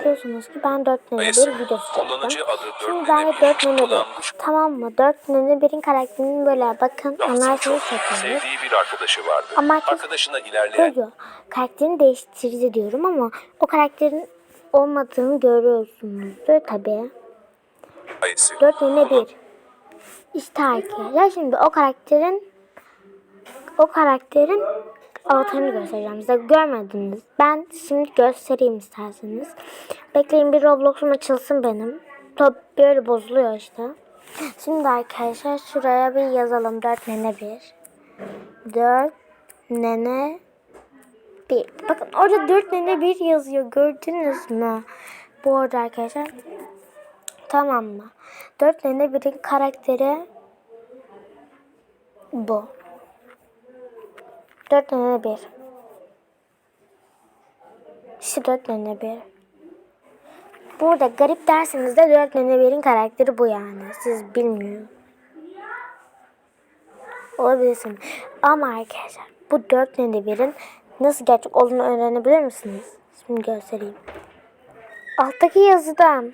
biliyorsunuz ki ben 4 nene bir video çektim. Şimdi ben de bir 4 nene bir. Tamam mı? 4 nene birin karakterini böyle bakın anlarsınız. Sevdiği bir arkadaşı vardı. Ama Arkadaşına ilerleyen Böyle karakterini değiştirici diyorum ama o karakterin olmadığını görüyorsunuzdur tabii. ayısı. 4 nene 1. İşte arkadaşlar şimdi o karakterin o karakterin avatarını göstereceğim size. Görmediniz. Ben şimdi göstereyim isterseniz. Bekleyin bir Roblox'um açılsın benim. Top böyle bozuluyor işte. Şimdi arkadaşlar şuraya bir yazalım. 4 nene 1. 4 nene 1. Bakın orada 4 nene 1 yazıyor. Gördünüz mü? Bu arada arkadaşlar Tamam mı? Dört nene birin karakteri bu. Dört nene bir. İşte dört nene bir. Burada garip derseniz de dört nene birin karakteri bu yani. Siz bilmiyor. Olabilirsin. Ama arkadaşlar bu dört nene birin nasıl gerçek olduğunu öğrenebilir misiniz? Şimdi göstereyim. Alttaki yazıdan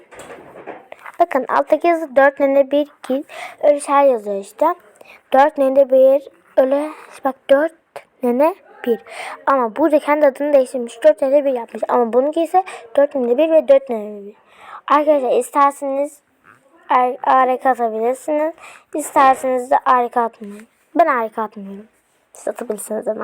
Bakın alttaki yazı 4 nene 1 ki öyle şey yazıyor işte. 4 nene 1 öyle bak 4 nene 1. Ama burada kendi adını değiştirmiş. 4 nene 1 yapmış. Ama bununki ise 4 nene 1 ve 4 nene 1. Arkadaşlar isterseniz ar- harika atabilirsiniz. İsterseniz de harika atmayın. Ben harika atmıyorum. Siz atabilirsiniz ama.